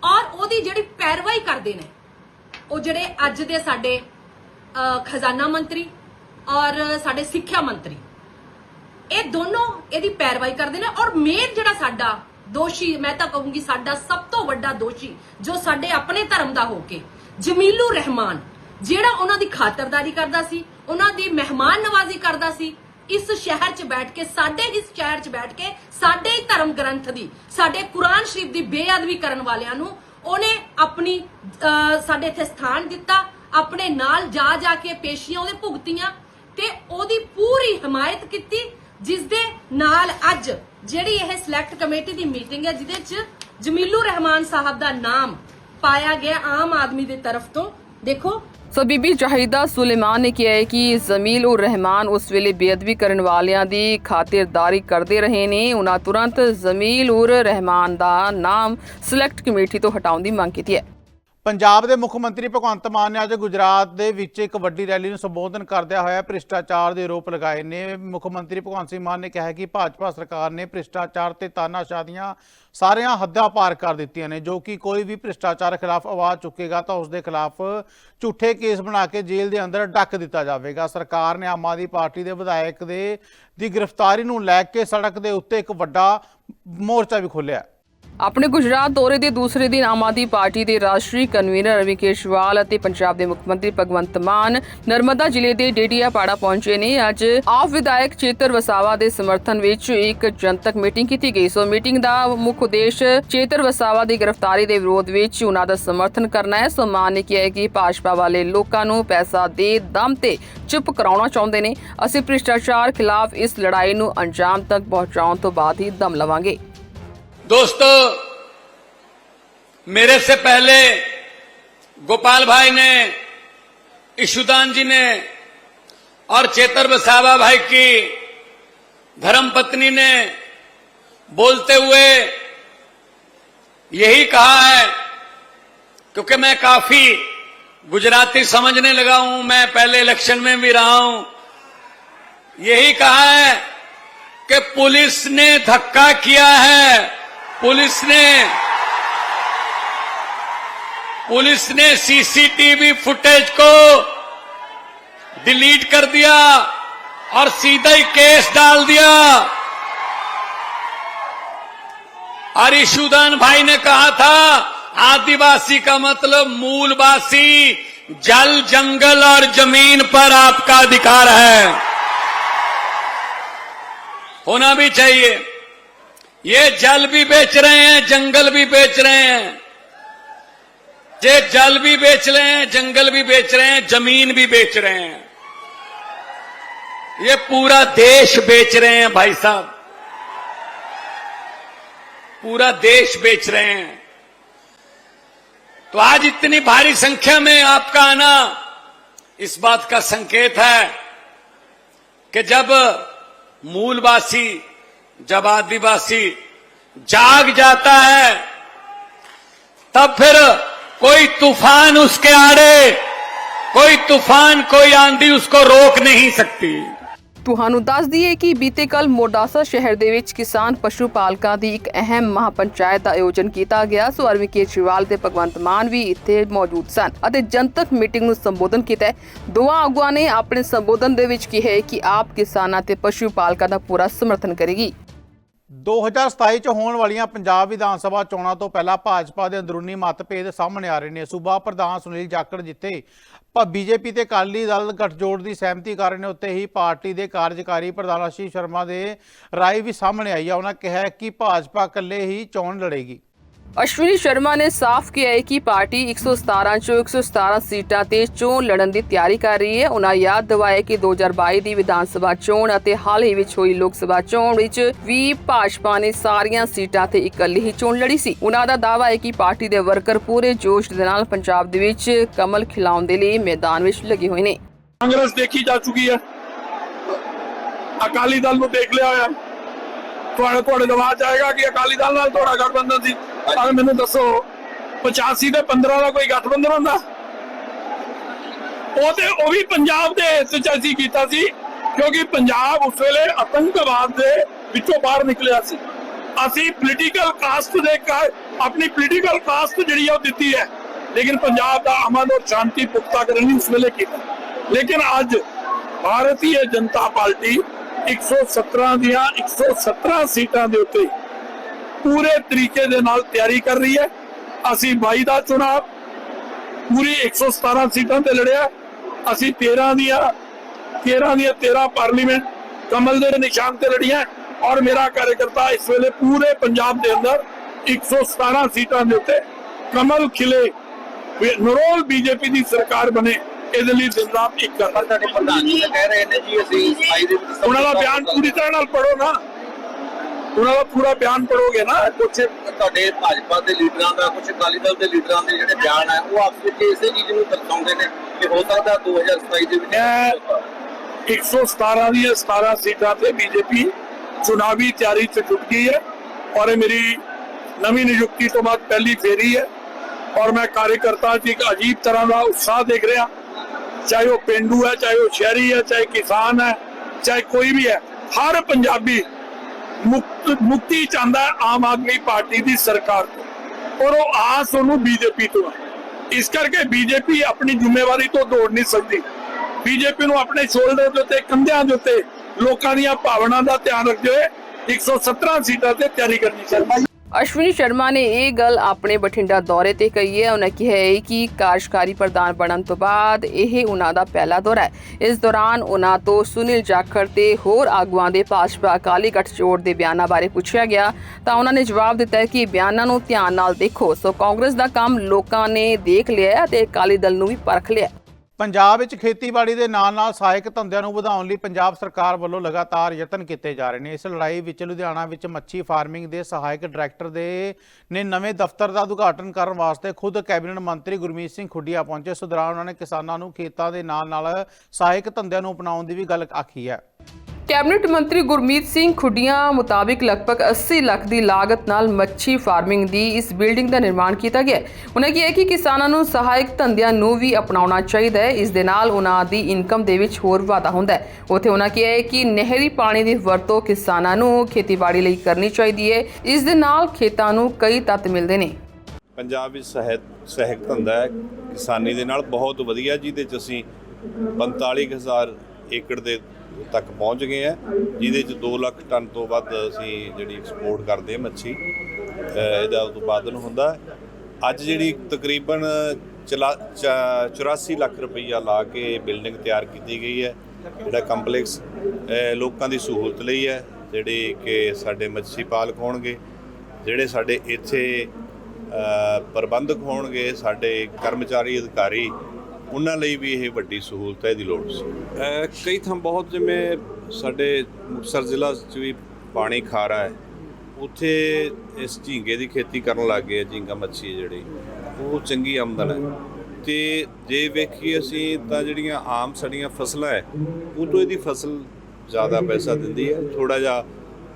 ਔਰ ਉਹਦੀ ਜਿਹੜੀ ਪੈਰਵਾਈ ਕਰਦੇ ਨੇ, ਉਹ ਜਿਹੜੇ ਅੱਜ ਦੇ ਸਾਡੇ ਖਜ਼ਾਨਾ ਮੰਤਰੀ ਔਰ ਸਾਡੇ ਸਿੱਖਿਆ ਮੰਤਰੀ ਇਹ ਦੋਨੋਂ ਇਹਦੀ ਪੈਰਵਾਈ ਕਰਦੇ ਨੇ ਔਰ ਮੇਨ ਜਿਹੜਾ ਸਾਡਾ ਦੋਸ਼ੀ, ਮੈਂ ਤਾਂ ਕਹੂੰਗੀ ਸਾਡਾ ਸਭ ਤੋਂ ਵੱਡਾ ਦੋਸ਼ੀ, ਜੋ ਸਾਡੇ ਆਪਣੇ ਧਰਮ ਦਾ ਹੋ ਕੇ, ਜਮੀਲੂ ਰਹਿਮਾਨ, ਜਿਹੜਾ ਉਹਨਾਂ ਦੀ ਖਾਤਰਦਾਰੀ ਕਰਦਾ ਸੀ, ਉਹਨਾਂ ਦੀ ਮਹਿਮਾਨ ਨਵਾਜ਼ੀ ਕਰਦਾ ਸੀ, ਇਸ ਸ਼ਹਿਰ 'ਚ ਬੈਠ ਕੇ, ਸਾਡੇ ਇਸ ਸ਼ਹਿਰ 'ਚ ਬੈਠ ਕੇ, ਸਾਡੇ ਹੀ ਧਰਮ ਗ੍ਰੰਥ ਦੀ, ਸਾਡੇ ਕੁਰਾਨ ਸ਼ਰੀਫ ਦੀ ਬੇਅਦਬੀ ਕਰਨ ਵਾਲਿਆਂ ਨੂੰ ਉਹਨੇ ਆਪਣੀ ਸਾਡੇ ਇੱਥੇ ਸਥਾਨ ਦਿੱਤਾ, ਆਪਣੇ ਨਾਲ ਜਾ ਜਾ ਕੇ ਪੇਸ਼ੀਆਂ ਉਹਦੇ ਭੁਗਤੀਆਂ ਤੇ ਉਹਦੀ ਪੂਰੀ ਹਮਾਇਤ ਕੀਤੀ ਜਿਸ ਦੇ ਨਾਲ ਅੱਜ ਜਿਹੜੀ ਇਹ ਸਿਲੈਕਟ ਕਮੇਟੀ ਦੀ ਮੀਟਿੰਗ ਹੈ, ਜਿਹਦੇ 'ਚ ਜਮੀਲੂ ਰਹਿਮਾਨ ਸਾਹਿਬ ਦਾ ਨਾਮ ਪਾਇਆ ਗਿਆ ਆਮ ਆਦਮੀ ਦੇ ਤਰਫ ਤੋਂ। ਦੇਖੋ। ਸੋ ਬੀਬੀ ਜਾਹਿਦਾ ਸੁਲੇਮਾਨ ਨੇ ਕਿਹਾ ਹੈ ਕਿ ਜ਼ਮੀਲ ਉਰ ਰਹਿਮਾਨ ਉਸ ਵੇਲੇ ਬੇਅਦਬੀ ਕਰਨ ਵਾਲਿਆਂ ਦੀ ਖਾਤਰਦਾਰੀ ਕਰਦੇ ਰਹੇ ਨੇ। ਉਹਨਾਂ ਤੁਰੰਤ ਜ਼ਮੀਲ ਉਰ ਰਹਿਮਾਨ ਦਾ ਨਾਮ ਸਿਲੈਕਟ ਕਮੇਟੀ ਤੋਂ ਹਟਾਉਣ ਦੀ ਮੰਗ ਕੀਤੀ ਹੈ। ਪੰਜਾਬ ਦੇ ਮੁੱਖ ਮੰਤਰੀ ਭਗਵੰਤ ਮਾਨ ਨੇ ਅੱਜ ਗੁਜਰਾਤ ਦੇ ਵਿੱਚ ਇੱਕ ਵੱਡੀ ਰੈਲੀ ਨੂੰ ਸੰਬੋਧਨ ਕਰਦਿਆਂ ਹੋਇਆ ਭ੍ਰਿਸ਼ਟਾਚਾਰ ਦੇ ਆਰੋਪ ਲਗਾਏ ਨੇ। ਮੁੱਖ ਮੰਤਰੀ ਭਗਵੰਤ ਸਿੰਘ ਮਾਨ ਨੇ ਕਿਹਾ ਕਿ ਭਾਜਪਾ ਸਰਕਾਰ ਨੇ ਭ੍ਰਿਸ਼ਟਾਚਾਰ ਤੇ ਤਾਨਾਸ਼ਾਹੀਆਂ ਸਾਰੀਆਂ ਹੱਦਾਂ ਪਾਰ ਕਰ ਦਿੱਤੀਆਂ ਨੇ, ਜੋ ਕਿ ਕੋਈ ਵੀ ਭ੍ਰਿਸ਼ਟਾਚਾਰ ਖਿਲਾਫ ਆਵਾਜ਼ ਚੁੱਕੇਗਾ ਤਾਂ ਉਸ ਦੇ ਖਿਲਾਫ ਝੂਠੇ ਕੇਸ ਬਣਾ ਕੇ ਜੇਲ੍ਹ ਦੇ ਅੰਦਰ ਡੱਕ ਦਿੱਤਾ ਜਾਵੇਗਾ। ਸਰਕਾਰ ਨੇ ਆਮ ਆਦਮੀ ਪਾਰਟੀ ਦੇ ਵਿਧਾਇਕ ਦੇ ਦੀ ਗ੍ਰਿਫਤਾਰੀ ਨੂੰ ਲੈ ਕੇ ਸੜਕ ਦੇ ਉੱਤੇ ਇੱਕ ਵੱਡਾ ਮੋਰਚਾ ਵੀ ਖੋਲ੍ਹਿਆ। ਆਪਣੇ ਗੁਜਰਾਤ ਦੌਰੇ ਦੇ ਦੂਸਰੇ ਦਿਨ ਆਮ ਆਦਮੀ ਪਾਰਟੀ ਦੇ ਰਾਸ਼ਟਰੀ ਕਨਵੀਨਰ ਰਵੀ ਕੇਜਰੀਵਾਲ ਅਤੇ ਪੰਜਾਬ ਦੇ ਮੁੱਖ ਮੰਤਰੀ ਭਗਵੰਤ ਮਾਨ ਨਰਮਦਾ ਜ਼ਿਲ੍ਹੇ ਦੇ ਡੇਡੀਆ ਪਾੜਾ ਪਹੁੰਚੇ ਨੇ। ਅੱਜ ਆਪ ਵਿਧਾਇਕ ਚੇਤਰ ਵਸਾਵਾ ਦੇ ਸਮਰਥਨ ਵਿੱਚ ਇੱਕ ਜਨਤਕ ਮੀਟਿੰਗ ਕੀਤੀ ਗਈ। ਸੋ ਮੀਟਿੰਗ ਦਾ ਮੁੱਖ ਉਦੇਸ਼ ਚੇਤਰ ਵਸਾਵਾ ਦੀ ਗ੍ਰਿਫਤਾਰੀ ਦੇ ਵਿਰੋਧ ਵਿੱਚ ਉਹਨਾਂ ਦਾ ਸਮਰਥਨ ਕਰਨਾ ਹੈ। ਸੋ ਮਾਨ ਨੇ ਕਿਹਾ ਕਿ ਭਾਜਪਾ ਵਾਲੇ ਲੋਕਾਂ ਨੂੰ ਪੈਸਾ ਦੇ ਦਮ ਤੇ ਚੁੱਪ ਕਰਾਉਣਾ ਚਾਹੁੰਦੇ ਨੇ। ਅਸੀਂ ਭ੍ਰਿਸ਼ਟਾਚਾਰ ਖਿਲਾਫ ਇਸ ਲੜਾਈ ਨੂੰ ਅੰਜਾਮ ਤੱਕ ਪਹੁੰਚਾਉਣ ਤੋਂ ਬਾਅਦ ਹੀ ਦਮ ਲਵਾਂਗੇ। दोस्तों, मेरे से पहले गोपाल भाई ने, ईशुदान जी ने और चेतर बसावा भाई की धर्मपत्नी ने बोलते हुए यही कहा है, क्योंकि मैं काफ़ी गुजराती समझने लगा हूँ, मैं पहले इलेक्शन में भी रहा हूँ। यही कहा है कि पुलिस ने धक्का किया है। पुलिस ने पुलिस ने सीसीटीवी फुटेज को डिलीट कर दिया और सीधा ही केस डाल दिया। और भाई ने कहा था, आदिवासी का मतलब मूलवासी, जल, जंगल और ज़मीन पर आपका अधिकार है। होना भी चाहिए। ये जल भी बेच रहे हैं, जंगल भी बेच रहे हैं। ये जल भी बेच रहे हैं, जंगल भी बेच रहे हैं, ज़मीन भी बेच रहे हैं। ये पूरा देश बेच रहे हैं भाई साहब। पूरा देश बेच रहे हैं। तो आज इतनी भारी संख्या में आपका आना इस बात का संकेत है कि जब मूलवासी जब आदिवासी जाग जाता है तब फिर कोई तूफान उसके आड़े कोई तूफान कोई आंधी उसको रोक नहीं सकती ਤੁਹਾਨੂੰ ਦੱਸ ਦਈਏ ਕਿ ਬੀਤੇ ਕੱਲ ਮੋਡਾਸਾ ਸ਼ਹਿਰ ਦੇ ਵਿੱਚ ਕਿਸਾਨ ਪਸ਼ੂ ਪਾਲਕਾਂ ਦੀ ਇੱਕ ਅਹਿਮ ਮਹਾਪੰਚਾਇਤ ਦਾ ਆਯੋਜਨ ਕੀਤਾ ਗਿਆ ਸੋ ਅਰਵਿੰਦ ਕੇਜਰੀਵਾਲ ਤੇ ਭਗਵੰਤ ਮਾਨ ਵੀ ਇੱਥੇ ਮੌਜੂਦ ਸਨ ਅਤੇ ਜਨਤਕ ਮੀਟਿੰਗ ਨੂੰ ਸੰਬੋਧਨ ਕੀਤਾ ਹੈ। ਦੋਵਾਂ ਆਗੂਆਂ ਨੇ ਆਪਣੇ ਸੰਬੋਧਨ ਦੇ ਵਿੱਚ ਕਿਹਾ ਹੈ ਕਿ ਆਪ ਕਿਸਾਨਾਂ ਤੇ ਪਸ਼ੂ ਪਾਲਕਾਂ ਦਾ ਪੂਰਾ ਸਮਰਥਨ ਕਰੇਗੀ 2027 ਚ ਹੋਣ ਵਾਲੀਆਂ ਪੰਜਾਬ ਵਿਧਾਨ ਸਭਾ ਚੋਣਾਂ ਤੋਂ ਪਹਿਲਾਂ ਭਾਜਪਾ ਦੇ ਅੰਦਰੂਨੀ ਮਤਭੇਦ ਸਾਹਮਣੇ ਆ ਰਹੇ ਨੇ। ਸੂਬਾ ਪ੍ਰਧਾਨ ਸੁਨੀਲ ਜਾਖੜ ਜਿੱਥੇ ਪਰ ਬੀਜੇਪੀ ਤੇ ਅਕਾਲੀ ਦਲ ਗਠਜੋੜ ਦੀ ਸਹਿਮਤੀ ਕਰ ਰਹੇ ਨੇ ਉੱਤੇ ਹੀ ਪਾਰਟੀ ਦੇ ਕਾਰਜਕਾਰੀ ਪ੍ਰਧਾਨ ਆਸ਼ੀਸ਼ ਸ਼ਰਮਾ ਦੇ ਰਾਏ ਵੀ ਸਾਹਮਣੇ ਆਈ ਆ। ਉਹਨਾਂ ਕਿਹਾ ਕਿ ਭਾਜਪਾ ਇਕੱਲੇ ਹੀ ਚੋਣ ਲੜੇਗੀ। ਅਸ਼ਵਨੀ ਸ਼ਰਮਾ ਨੇ ਸਾਫ਼ ਕਿਹਾ ਹੈ ਕਿ ਪਾਰਟੀ 117 ਚੋਂ 117 ਸੀਟਾਂ ਤੇ ਚੋਣ ਲੜਨ ਦੀ ਤਿਆਰੀ ਕਰ ਰਹੀ ਹੈ। ਉਹਨਾਂ ਯਾਦ ਦਿਵਾਇਆ ਕਿ 2022 ਦੀ ਵਿਧਾਨ ਸਭਾ ਚੋਣ ਅਤੇ ਹਾਲ ਹੀ ਵਿੱਚ ਹੋਈ ਲੋਕ ਸਭਾ ਚੋਣ ਵਿੱਚ ਵੀ ਭਾਜਪਾ ਨੇ ਸਾਰੀਆਂ ਸੀਟਾਂ ਤੇ ਇਕੱਲੀ ਹੀ ਚੋਣ ਲੜੀ ਸੀ। ਉਹਨਾਂ ਦਾ ਦਾਅਵਾ ਹੈ ਕਿ ਪਾਰਟੀ ਦੇ ਵਰਕਰ ਪੂਰੇ ਜੋਸ਼ ਦੇ ਨਾਲ ਪੰਜਾਬ ਦੇ ਵਿੱਚ ਕਮਲ ਖਿਲਾਉਣ ਦੇ ਲਈ ਮੈਦਾਨ ਵਿੱਚ ਲੱਗੇ ਹੋਏ ਨੇ। ਕਾਂਗਰਸ ਦੇਖੀ ਜਾ ਚੁੱਕੀ ਹੈ। ਅਕਾਲੀ ਦਲ ਨੂੰ ਦੇਖ ਲਿਆ ਹੋਇਆ। ਤੁਹਾਡੇ ਤੁਹਾਡੇ ਦਿਮਾਗ 'ਚ ਕਿ ਅਕਾਲੀ ਦਲ ਨਾਲ ਤੁਹਾਡਾ ਗਠਬੰਧਨ ਸੀ। ਪਰ ਮੈਨੂੰ ਦੱਸੋ 85 ਤੇ 15 ਦਾ ਕੋਈ ਗਠਬੰਧਨ ਹੁੰਦਾ? ਉਹ ਤੇ ਉਹ ਵੀ ਪੰਜਾਬ ਦੇ ਹਿੱਤ 'ਚ ਅਸੀਂ ਕੀਤਾ ਸੀ, ਕਿਉਂਕਿ ਪੰਜਾਬ ਉਸ ਵੇਲੇ ਆਤੰਕਵਾਦ ਦੇ ਵਿੱਚੋਂ ਬਾਹਰ ਨਿਕਲਿਆ ਸੀ। ਅਸੀਂ ਪੋਲੀਟੀਕਲ ਕਾਸਟ ਦੇ ਆਪਣੀ ਪੋਲੀਟੀਕਲ ਕਾਸਟ ਜਿਹੜੀ ਆ ਉਹ ਦਿੱਤੀ ਹੈ। ਲੇਕਿਨ ਪੰਜਾਬ ਦਾ ਅਮਨ ਔਰ ਸ਼ਾਂਤੀ ਪੁਖਤਾ ਕਰਨ ਲਈ ਉਸ ਵੇਲੇ ਕੀਤਾ। ਲੇਕਿਨ ਅੱਜ ਭਾਰਤੀ ਜਨਤਾ ਪਾਰਟੀ 117 ਦੀਆਂ 117 ਸੀਟਾਂ ਦੇ ਉੱਤੇ ਪੂਰੇ ਤਰੀਕੇ ਦੇ ਨਾਲ ਤਿਆਰੀ ਕਰ ਰਹੀ ਹੈ। ਅਸੀਂ 22 ਦਾ ਚੁਣਾਵ ਪੂਰੀ 117 ਸੀਟਾਂ ਤੇ ਲੜਿਆ। ਅਸੀਂ 13 ਦੀਆਂ 13 ਦੀਆਂ 13 ਪਾਰਲੀਮੈਂਟ ਕਮਲ ਦੇ ਨਿਸ਼ਾਨ ਤੇ ਲੜੀਆਂ ਔਰ ਮੇਰਾ ਕਾਰਜਕਰਤਾ ਇਸ ਵੇਲੇ ਪੂਰੇ ਪੰਜਾਬ ਦੇ ਅੰਦਰ 117 ਸੀਟਾਂ ਦੇ ਉੱਤੇ ਕਮਲ ਖਿਲੇ ਨਰੋਲ ਬੀਜੇਪੀ ਦੀ ਸਰਕਾਰ ਬਣੇ ਇਹਦੇ ਲਈ ਦਿਨ ਰਾਤ ਇੱਕ ਕਰਨਾ ਸਾਡੇ ਪ੍ਰਧਾਨ ਜੀ ਤਾਂ ਕਹਿ ਰਹੇ ਨੇ ਜੀ ਅਸੀਂ ਉਹਨਾਂ ਦਾ ਬਿਆਨ ਪੂਰੀ ਤਰ੍ਹਾਂ ਨਾਲ ਪੜੋ ਨਾ। ਉਹਨਾਂ ਦਾ ਪੂਰਾ ਬਿਆਨ ਪੜੋਗੇ ਨਾ? ਕੁਝ ਤੁਹਾਡੇ ਭਾਜਪਾ ਦੇ ਲੀਡਰਾਂ ਦਾ ਕੁਝ ਅਕਾਲੀ ਦਲ ਦੇ ਲੀਡਰਾਂ ਦੇ ਜਿਹੜੇ ਬਿਆਨ ਹੈ ਉਹ ਆਪਸ ਵਿੱਚ ਇਸੇ ਚੀਜ਼ ਨੂੰ ਦਰਸਾਉਂਦੇ ਨੇ ਕਿ ਹੋ ਸਕਦਾ 2027 ਦੇ ਵਿੱਚ ਮੈਂ 117 ਦੀਆਂ 17 ਸੀਟਾਂ ਤੇ ਬੀਜੇਪੀ ਚੁਣਾਵੀ ਤਿਆਰੀ ਚ ਜੁਟ ਗਈ ਹੈ ਔਰ ਇਹ ਮੇਰੀ ਨਵੀਂ ਨਿਯੁਕਤੀ ਤੋਂ ਬਾਅਦ ਪਹਿਲੀ ਫੇਰੀ ਹੈ ਔਰ ਮੈਂ ਕਾਰਜਕਰਤਾ 'ਚ ਇੱਕ ਅਜੀਬ ਤਰ੍ਹਾਂ ਦਾ ਉਤਸ਼ਾਹ ਦੇਖ ਰਿਹਾ। ਚਾਹੇ ਉਹ ਪਿੰਡੂ ਹੈ ਚਾਹੇ ਉਹ ਸ਼ਹਿਰੀ ਹੈ ਚਾਹੇ ਕਿਸਾਨ ਹੈ ਚਾਹੇ ਕੋਈ ਵੀ ਹੈ ਹਰ ਪੰਜਾਬੀ ਮੁਕਤ ਮੁਕਤੀ ਚਾਹੁੰਦਾ ਆਮ ਆਦਮੀ ਪਾਰਟੀ ਦੀ ਸਰਕਾਰ ਤੋਂ। ਔਰ ਉਹ ਆਸ ਉਹਨੂੰ ਬੀਜੇਪੀ ਤੋਂ ਹੈ। ਇਸ ਕਰਕੇ ਬੀਜੇਪੀ ਆਪਣੀ ਜ਼ਿੰਮੇਵਾਰੀ ਤੋਂ ਦੌੜ ਨਹੀਂ ਸਕਦੀ। ਬੀਜੇਪੀ ਨੂੰ ਆਪਣੇ ਸ਼ੋਲਡਰ ਦੇ ਉੱਤੇ, ਕੰਧਿਆਂ ਦੇ ਉੱਤੇ ਲੋਕਾਂ ਦੀਆਂ ਭਾਵਨਾ ਦਾ ਧਿਆਨ ਰੱਖਦੇ ਹੋਏ 117 ਸੀਟਾਂ ਤੇ ਤਿਆਰੀ ਕਰਨੀ ਚਾਹੀਦੀ ਅਸ਼ਵਨੀ ਸ਼ਰਮਾ ਨੇ ਇਹ ਗੱਲ ਆਪਣੇ ਬਠਿੰਡਾ ਦੌਰੇ ਤੇ ਕਹੀ ਹੈ। ਉਹਨਾਂ ਕਿਹਾ ਹੈ ਕਿ ਕਾਰਜਕਾਰੀ ਪ੍ਰਧਾਨ ਬਣਨ ਤੋਂ ਬਾਅਦ ਇਹ ਉਹਨਾਂ ਦਾ ਪਹਿਲਾ ਦੌਰਾ ਹੈ। ਇਸ ਦੌਰਾਨ ਉਹਨਾਂ ਤੋਂ ਸੁਨੀਲ ਜਾਖੜ ਤੇ ਹੋਰ ਆਗੂਆਂ ਦੇ ਭਾਜਪਾ ਅਕਾਲੀ ਗੱਠਜੋੜ ਦੇ ਬਿਆਨਾਂ ਬਾਰੇ ਪੁੱਛਿਆ ਗਿਆ। ਤਾਂ ਉਹਨਾਂ ਨੇ ਜਵਾਬ ਦਿੱਤਾ ਕਿ ਬਿਆਨਾਂ ਨੂੰ ਧਿਆਨ ਨਾਲ ਦੇਖੋ। ਸੋ ਕਾਂਗਰਸ ਦਾ ਕੰਮ ਲੋਕਾਂ ਨੇ ਦੇਖ ਲਿਆ ਹੈ ਅਤੇ ਅਕਾਲੀ ਦਲ ਨੂੰ ਵੀ ਪਰਖ ਲਿਆ ਪੰਜਾਬ ਵਿੱਚ ਖੇਤੀਬਾੜੀ ਦੇ ਨਾਲ-ਨਾਲ ਸਹਾਇਕ ਧੰਦਿਆਂ ਨੂੰ ਵਧਾਉਣ ਲਈ ਪੰਜਾਬ ਸਰਕਾਰ ਵੱਲੋਂ ਲਗਾਤਾਰ ਯਤਨ ਕੀਤੇ ਜਾ ਰਹੇ ਨੇ। ਇਸ ਲੜਾਈ ਵਿੱਚ ਲੁਧਿਆਣਾ ਵਿੱਚ ਮੱਛੀ ਫਾਰਮਿੰਗ ਦੇ ਸਹਾਇਕ ਡਾਇਰੈਕਟਰ ਦੇ ਨੇ ਨਵੇਂ ਦਫ਼ਤਰ ਦਾ ਉਦਘਾਟਨ ਕਰਨ ਵਾਸਤੇ ਖੁਦ ਕੈਬਨਿਟ ਮੰਤਰੀ ਗੁਰਮੀਤ ਸਿੰਘ ਖੁੱਡੀਆ ਪਹੁੰਚੇ। ਇਸ ਦੌਰਾਨ ਉਹਨਾਂ ਨੇ ਕਿਸਾਨਾਂ ਨੂੰ ਖੇਤਾਂ ਦੇ ਨਾਲ-ਨਾਲ ਸਹਾਇਕ ਧੰਦਿਆਂ ਨੂੰ ਅਪਣਾਉਣ ਦੀ ਵੀ ਗੱਲ ਆਖੀ ਹੈ। ਕੈਬਨਿਟ ਮੰਤਰੀ ਗੁਰਮੀਤ ਸਿੰਘ ਖੁੱਡੀਆਂ ਮੁਤਾਬਿਕ ਲਗਭਗ 80 ਲੱਖ ਦੀ ਲਾਗਤ ਨਾਲ ਮੱਛੀ ਫਾਰਮਿੰਗ ਦੀ ਇਸ ਬਿਲਡਿੰਗ ਦਾ ਨਿਰਮਾਣ ਕੀਤਾ ਗਿਆ ਹੈ। ਉਹਨਾਂ ਕਿਹਾ ਕਿ ਕਿਸਾਨਾਂ ਨੂੰ ਸਹਾਇਕ ਧੰਦਿਆਂ ਨੂੰ ਵੀ ਅਪਣਾਉਣਾ ਚਾਹੀਦਾ ਹੈ। ਇਸ ਦੇ ਨਾਲ ਉਹਨਾਂ ਦੀ ਇਨਕਮ ਦੇ ਵਿੱਚ ਹੋਰ ਵਾਧਾ ਹੁੰਦਾ ਹੈ। ਉੱਥੇ ਉਹਨਾਂ ਕਿਹਾ ਹੈ ਕਿ ਨਹਿਰੀ ਪਾਣੀ ਦੀ ਵਰਤੋਂ ਕਿਸਾਨਾਂ ਨੂੰ ਖੇਤੀਬਾੜੀ ਲਈ ਕਰਨੀ ਚਾਹੀਦੀ ਹੈ। ਇਸ ਦੇ ਨਾਲ ਖੇਤਾਂ ਨੂੰ ਕਈ ਤੱਤ ਮਿਲਦੇ ਨੇ। ਪੰਜਾਬ ਵਿੱਚ ਸਹਾਇਕ ਸਹਾਇਕ ਧੰਦਾ ਹੈ। ਕਿਸਾਨੀ ਦੇ ਨਾਲ ਬਹੁਤ ਵਧੀਆ, ਜਿਹਦੇ ਚ ਅਸੀਂ 45000 ਏਕੜ ਦੇ ਤੱਕ ਪਹੁੰਚ ਗਏ ਆ, ਜਿਹਦੇ ਚ 2 ਲੱਖ ਟਨ ਤੋਂ ਵੱਧ ਅਸੀਂ ਜਿਹੜੀ ਐਕਸਪੋਰਟ ਕਰਦੇ ਹਾਂ ਮੱਛੀ ਇਹਦਾ ਉਤਪਾਦਨ ਹੁੰਦਾ। ਅੱਜ ਜਿਹੜੀ ਤਕਰੀਬਨ ਚਲਾ- ਚਾ- 84 ਲੱਖ ਰੁਪਈਆ ਲਾ ਕੇ ਬਿਲਡਿੰਗ ਤਿਆਰ ਕੀਤੀ ਗਈ ਹੈ, ਜਿਹੜਾ ਕੰਪਲੈਕਸ ਲੋਕਾਂ ਦੀ ਸਹੂਲਤ ਲਈ ਹੈ, ਜਿਹੜੇ ਕਿ ਸਾਡੇ ਮੱਛੀ ਪਾਲਕ ਹੋਣਗੇ, ਜਿਹੜੇ ਸਾਡੇ ਇੱਥੇ ਪ੍ਰਬੰਧਕ ਹੋਣਗੇ, ਸਾਡੇ ਕਰਮਚਾਰੀ ਅਧਿਕਾਰੀ ਉਹਨਾਂ ਲਈ ਵੀ ਇਹ ਵੱਡੀ ਸਹੂਲਤ ਹੈ ਦੀ ਲੋੜ ਸੀ। ਕਈ ਥਾਂ ਬਹੁਤ ਜਿਵੇਂ ਸਾਡੇ ਮੁਕਤਸਰ ਜ਼ਿਲ੍ਹਾ 'ਚ ਵੀ ਪਾਣੀ ਖਾਰਾ ਹੈ। ਉੱਥੇ ਇਸ ਝੀਂਗੇ ਦੀ ਖੇਤੀ ਕਰਨ ਲੱਗ ਗਏ ਝੀਂਗਾ ਮੱਛੀ ਜਿਹੜੀ, ਉਹ ਚੰਗੀ ਆਮਦਨ ਹੈ। ਤੇ ਜੇ ਵੇਖੀਏ ਅਸੀਂ ਤਾਂ ਜਿਹੜੀਆਂ ਆਮ ਸਾਡੀਆਂ ਫਸਲਾਂ ਹੈ, ਉਹ ਤੋਂ ਇਹਦੀ ਫਸਲ ਜ਼ਿਆਦਾ ਪੈਸਾ ਦਿੰਦੀ ਹੈ। ਥੋੜਾ ਜਿਹਾ